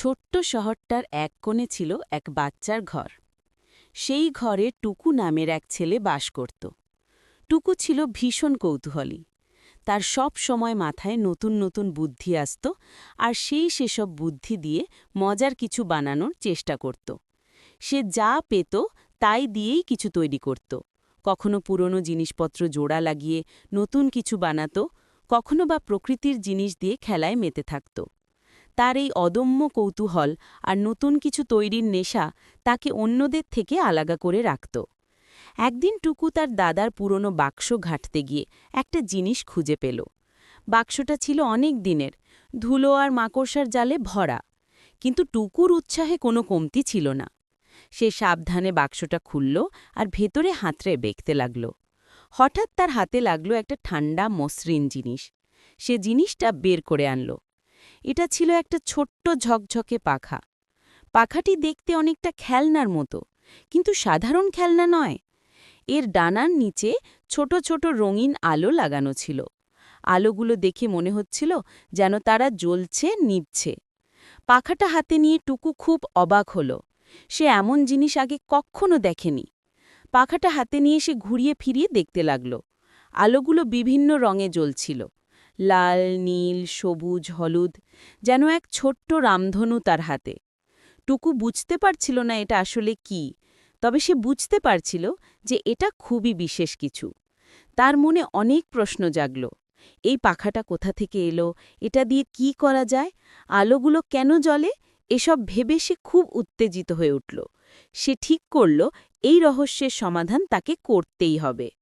ছোট্ট শহরটার এক কোণে ছিল এক বাচ্চার ঘর। সেই ঘরে টুকু নামের এক ছেলে বাস করত। টুকু ছিল ভীষণ কৌতূহলী। তার সব সময় মাথায় নতুন নতুন বুদ্ধি আসত আর সেই সেসব বুদ্ধি দিয়ে মজার কিছু বানানোর চেষ্টা করত। সে যা পেত তাই দিয়েই কিছু তৈরি করত। কখনো পুরনো জিনিসপত্র জোড়া লাগিয়ে নতুন কিছু বানাত, কখনো বা প্রকৃতির জিনিস দিয়ে খেলায় মেতে থাকত। তার এই অদম্য কৌতূহল আর নতুন কিছু তৈরির নেশা তাকে অন্যদের থেকে আলাদা করে রাখত। একদিন টুকু তার দাদার পুরনো বাক্স ঘাঁটতে গিয়ে একটা জিনিস খুঁজে পেল। বাক্সটা ছিল অনেক দিনের, ধুলো আর মাকড়সার জালে ভরা। কিন্তু টুকুর উৎসাহে কোনো কমতি ছিল না। সে সাবধানে বাক্সটা খুলল আর ভেতরে হাতড়ে বেঁকতে লাগল। হঠাৎ তার হাতে লাগল একটা ঠান্ডা মসৃণ জিনিস। সে জিনিসটা বের করে আনল। এটা ছিল একটা ছোট্ট ঝকঝকে পাখা। পাখাটি দেখতে অনেকটা খেলনার মতো, কিন্তু সাধারণ খেলনা নয়। এর ডানার নিচে ছোট ছোট রঙিন আলো লাগানো ছিল। আলোগুলো দেখে মনে হচ্ছিল যেন তারা জ্বলছে, নিভছে। পাখাটা হাতে নিয়ে টুকু খুব অবাক হল। সে এমন জিনিস আগে কখনো দেখেনি। পাখাটা হাতে নিয়ে সে ঘুরিয়ে ফিরিয়ে দেখতে লাগল। আলোগুলো বিভিন্ন রঙে জ্বলছিল। লাল, নীল, সবুজ, হলুদ, যেন এক ছোট্ট রামধনু তার হাতে। টুকু বুঝতে পারছিল না এটা আসলে কি, তবে সে বুঝতে পারছিল যে এটা খুবই বিশেষ কিছু। তার মনে অনেক প্রশ্ন জাগল, এই পাখাটা কোথা থেকে এলো, এটা দিয়ে কি করা যায়, আলোগুলো কেন জ্বলে, এসব ভেবে সে খুব উত্তেজিত হয়ে উঠল। সে ঠিক করল, এই রহস্যের সমাধান তাকে করতেই হবে।